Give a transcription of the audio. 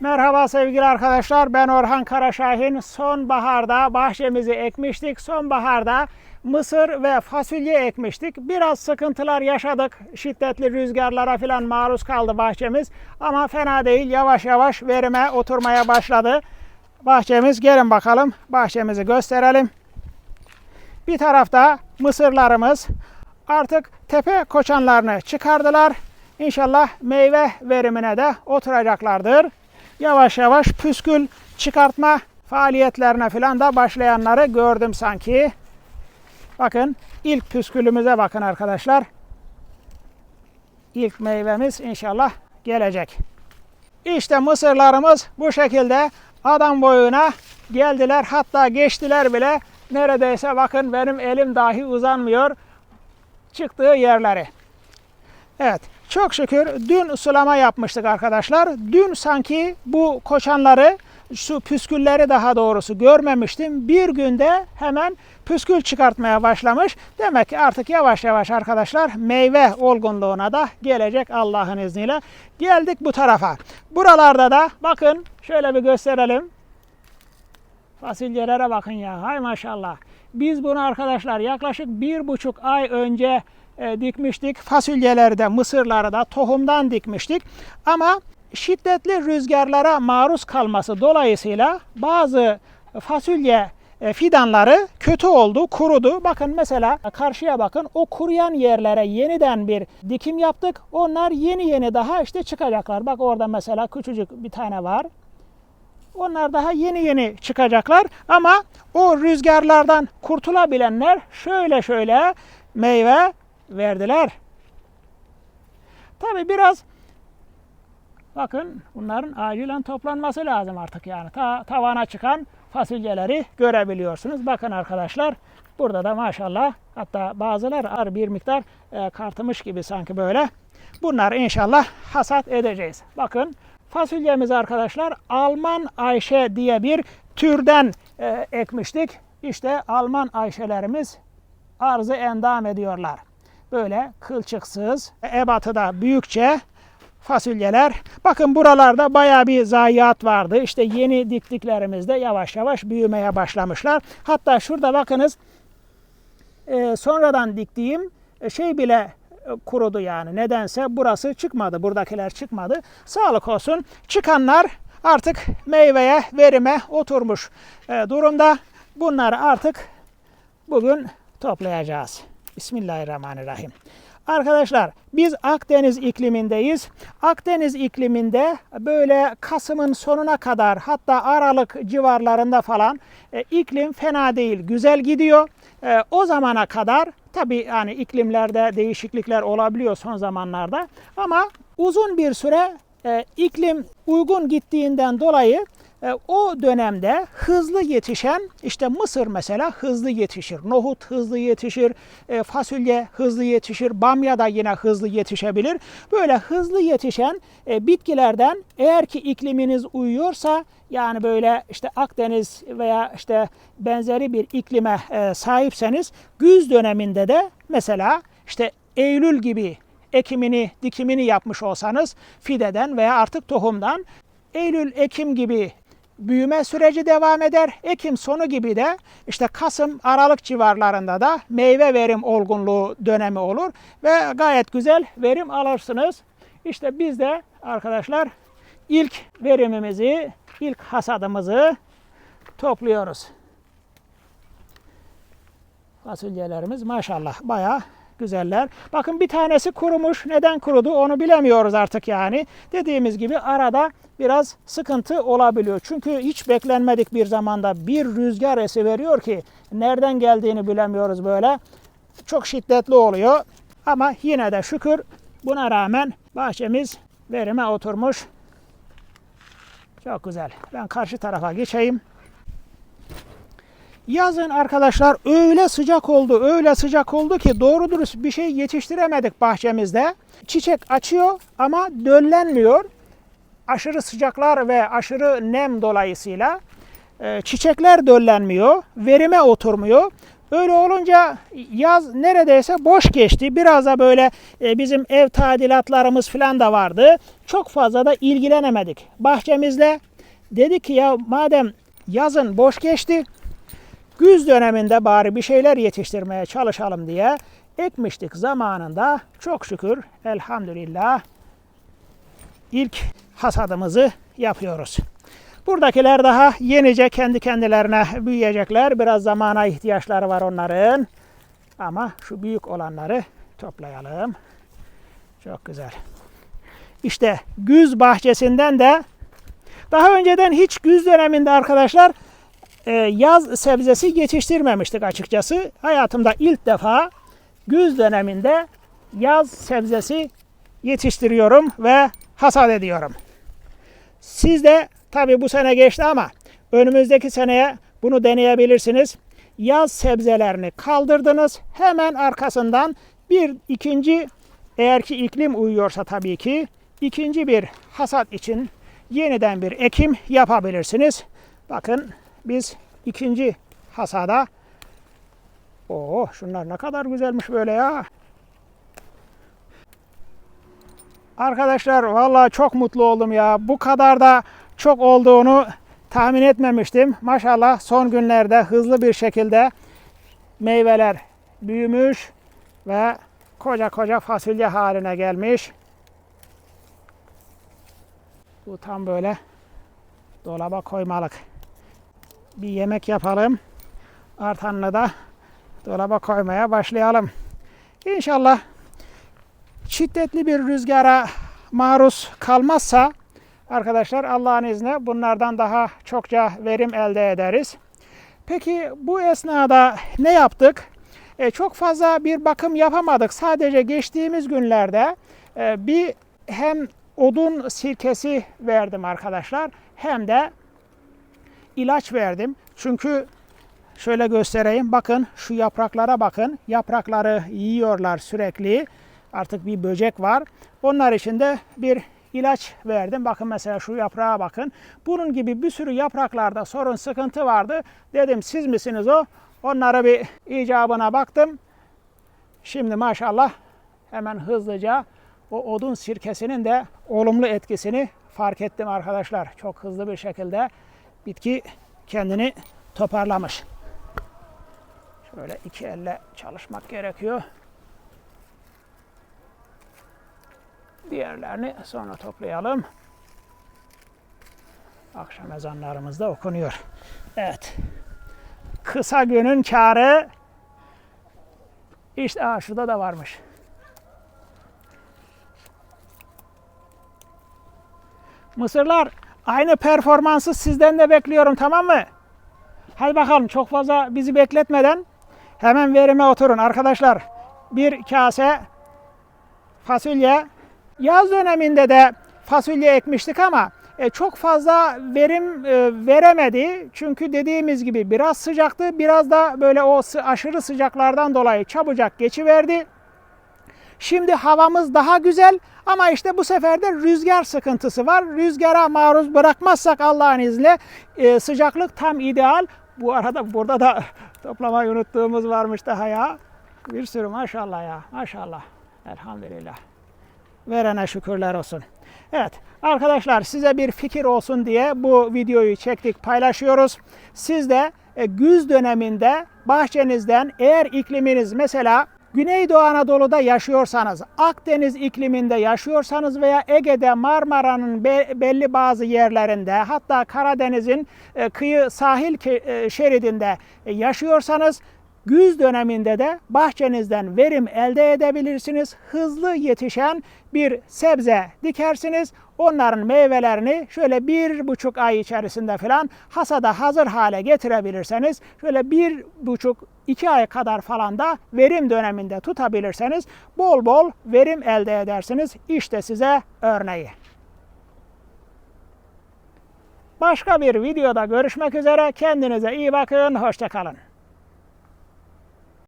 Merhaba sevgili arkadaşlar. Ben Orhan Karaşahin. Sonbaharda bahçemizi ekmiştik. Sonbaharda mısır ve fasulye ekmiştik. Biraz sıkıntılar yaşadık. Şiddetli rüzgarlara falan maruz kaldı bahçemiz. Ama fena değil. Yavaş yavaş verime oturmaya başladı. Bahçemiz gelin bakalım. Bahçemizi gösterelim. Bir tarafta mısırlarımız artık tepe koçanlarını çıkardılar. İnşallah meyve verimine de oturacaklardır. Yavaş yavaş püskül çıkartma faaliyetlerine falan da başlayanları gördüm sanki. Bakın ilk püskülümüze bakın arkadaşlar. İlk meyvemiz inşallah gelecek. İşte mısırlarımız bu şekilde adam boyuna geldiler. Hatta geçtiler bile. Neredeyse bakın benim elim dahi uzanmıyor çıktığı yerleri. Evet çok şükür dün sulama yapmıştık arkadaşlar. Dün sanki bu koçanları şu püskülleri daha doğrusu görmemiştim. Bir günde hemen püskül çıkartmaya başlamış. Demek ki artık yavaş yavaş arkadaşlar meyve olgunluğuna da gelecek Allah'ın izniyle. Geldik bu tarafa. Buralarda da bakın şöyle bir gösterelim. Fasulyelere bakın ya. Hay maşallah. Biz bunu arkadaşlar yaklaşık bir buçuk ay önce e, dikmiştik. Fasulyeleri de mısırları da tohumdan dikmiştik. Ama şiddetli rüzgarlara maruz kalması dolayısıyla bazı fasulye e, fidanları kötü oldu, kurudu. Bakın mesela karşıya bakın. O kuruyan yerlere yeniden bir dikim yaptık. Onlar yeni yeni daha işte çıkacaklar. Bak orada mesela küçücük bir tane var. Onlar daha yeni yeni çıkacaklar ama o rüzgarlardan kurtulabilenler şöyle şöyle meyve verdiler. Tabi biraz bakın bunların acilen toplanması lazım artık yani. Ta, tavana çıkan fasulyeleri görebiliyorsunuz. Bakın arkadaşlar burada da maşallah hatta bazıları ar bir miktar e, kartımış gibi sanki böyle. Bunlar inşallah hasat edeceğiz. Bakın fasulyemiz arkadaşlar Alman Ayşe diye bir türden e, ekmiştik. İşte Alman Ayşelerimiz arzı endam ediyorlar. Böyle kılçıksız, ebatı da büyükçe fasulyeler. Bakın buralarda baya bir zayiat vardı. İşte yeni diktiklerimizde yavaş yavaş büyümeye başlamışlar. Hatta şurada bakınız e, sonradan diktiğim şey bile e, kurudu yani. Nedense burası çıkmadı. Buradakiler çıkmadı. Sağlık olsun. Çıkanlar artık meyveye, verime oturmuş e, durumda. Bunları artık bugün toplayacağız. Bismillahirrahmanirrahim. Arkadaşlar biz Akdeniz iklimindeyiz. Akdeniz ikliminde böyle Kasım'ın sonuna kadar hatta Aralık civarlarında falan e, iklim fena değil, güzel gidiyor. E, o zamana kadar tabi yani iklimlerde değişiklikler olabiliyor son zamanlarda ama uzun bir süre e, iklim uygun gittiğinden dolayı o dönemde hızlı yetişen işte mısır mesela hızlı yetişir, nohut hızlı yetişir, e, fasulye hızlı yetişir, bamya da yine hızlı yetişebilir. Böyle hızlı yetişen e, bitkilerden eğer ki ikliminiz uyuyorsa yani böyle işte Akdeniz veya işte benzeri bir iklime sahipseniz güz döneminde de mesela işte Eylül gibi ekimini, dikimini yapmış olsanız fideden veya artık tohumdan Eylül, Ekim gibi büyüme süreci devam eder. Ekim sonu gibi de işte Kasım, Aralık civarlarında da meyve verim olgunluğu dönemi olur ve gayet güzel verim alırsınız. İşte biz de arkadaşlar ilk verimimizi, ilk hasadımızı topluyoruz. Fasulyelerimiz maşallah bayağı güzeller. Bakın bir tanesi kurumuş. Neden kurudu onu bilemiyoruz artık yani. Dediğimiz gibi arada biraz sıkıntı olabiliyor. Çünkü hiç beklenmedik bir zamanda bir rüzgar esi veriyor ki nereden geldiğini bilemiyoruz böyle. Çok şiddetli oluyor. Ama yine de şükür buna rağmen bahçemiz verime oturmuş. Çok güzel. Ben karşı tarafa geçeyim. Yazın arkadaşlar öyle sıcak oldu, öyle sıcak oldu ki doğru dürüst bir şey yetiştiremedik bahçemizde. Çiçek açıyor ama döllenmiyor. Aşırı sıcaklar ve aşırı nem dolayısıyla e, çiçekler döllenmiyor, verime oturmuyor. Öyle olunca yaz neredeyse boş geçti. Biraz da böyle e, bizim ev tadilatlarımız falan da vardı. Çok fazla da ilgilenemedik bahçemizle. Dedik ki ya madem yazın boş geçti, güz döneminde bari bir şeyler yetiştirmeye çalışalım diye ekmiştik zamanında. Çok şükür elhamdülillah ilk hasadımızı yapıyoruz. Buradakiler daha yenice kendi kendilerine büyüyecekler. Biraz zamana ihtiyaçları var onların. Ama şu büyük olanları toplayalım. Çok güzel. İşte güz bahçesinden de daha önceden hiç güz döneminde arkadaşlar e, yaz sebzesi yetiştirmemiştik açıkçası. Hayatımda ilk defa güz döneminde yaz sebzesi yetiştiriyorum ve hasat ediyorum. Siz de tabi bu sene geçti ama önümüzdeki seneye bunu deneyebilirsiniz. Yaz sebzelerini kaldırdınız. Hemen arkasından bir ikinci eğer ki iklim uyuyorsa tabii ki ikinci bir hasat için yeniden bir ekim yapabilirsiniz. Bakın biz ikinci hasada Oo şunlar ne kadar güzelmiş böyle ya. Arkadaşlar vallahi çok mutlu oldum ya. Bu kadar da çok olduğunu tahmin etmemiştim. Maşallah son günlerde hızlı bir şekilde meyveler büyümüş ve koca koca fasulye haline gelmiş. Bu tam böyle dolaba koymalık. Bir yemek yapalım. Artanını da dolaba koymaya başlayalım. İnşallah şiddetli bir rüzgara maruz kalmazsa arkadaşlar Allah'ın izniyle bunlardan daha çokça verim elde ederiz. Peki bu esnada ne yaptık? E, çok fazla bir bakım yapamadık. Sadece geçtiğimiz günlerde e, bir hem odun sirkesi verdim arkadaşlar hem de ilaç verdim. Çünkü şöyle göstereyim. Bakın şu yapraklara bakın. Yaprakları yiyorlar sürekli. Artık bir böcek var. Onlar için de bir ilaç verdim. Bakın mesela şu yaprağa bakın. Bunun gibi bir sürü yapraklarda sorun sıkıntı vardı. Dedim siz misiniz o? Onlara bir icabına baktım. Şimdi maşallah hemen hızlıca o odun sirkesinin de olumlu etkisini fark ettim arkadaşlar. Çok hızlı bir şekilde bitki kendini toparlamış. Şöyle iki elle çalışmak gerekiyor. Diğerlerini sonra toplayalım. Akşam ezanlarımız da okunuyor. Evet. Kısa günün karı işte aa, şurada da varmış. Mısırlar aynı performansı sizden de bekliyorum tamam mı? Hadi bakalım çok fazla bizi bekletmeden hemen verime oturun arkadaşlar. Bir kase fasulye. Yaz döneminde de fasulye ekmiştik ama e, çok fazla verim e, veremedi. Çünkü dediğimiz gibi biraz sıcaktı. Biraz da böyle o aşırı sıcaklardan dolayı çabucak geçiverdi. Şimdi havamız daha güzel ama işte bu sefer de rüzgar sıkıntısı var. Rüzgara maruz bırakmazsak Allah'ın izniyle e, sıcaklık tam ideal. Bu arada burada da toplamayı unuttuğumuz varmış daha ya. Bir sürü maşallah ya maşallah. Elhamdülillah. Verene şükürler olsun. Evet arkadaşlar size bir fikir olsun diye bu videoyu çektik paylaşıyoruz. Siz de e, güz döneminde bahçenizden eğer ikliminiz mesela Güneydoğu Anadolu'da yaşıyorsanız, Akdeniz ikliminde yaşıyorsanız veya Ege'de, Marmara'nın belli bazı yerlerinde hatta Karadeniz'in e, kıyı sahil e, şeridinde yaşıyorsanız güz döneminde de bahçenizden verim elde edebilirsiniz. Hızlı yetişen bir sebze dikersiniz. Onların meyvelerini şöyle bir buçuk ay içerisinde falan hasada hazır hale getirebilirseniz şöyle bir buçuk iki ay kadar falan da verim döneminde tutabilirseniz bol bol verim elde edersiniz. İşte size örneği. Başka bir videoda görüşmek üzere. Kendinize iyi bakın. Hoşçakalın.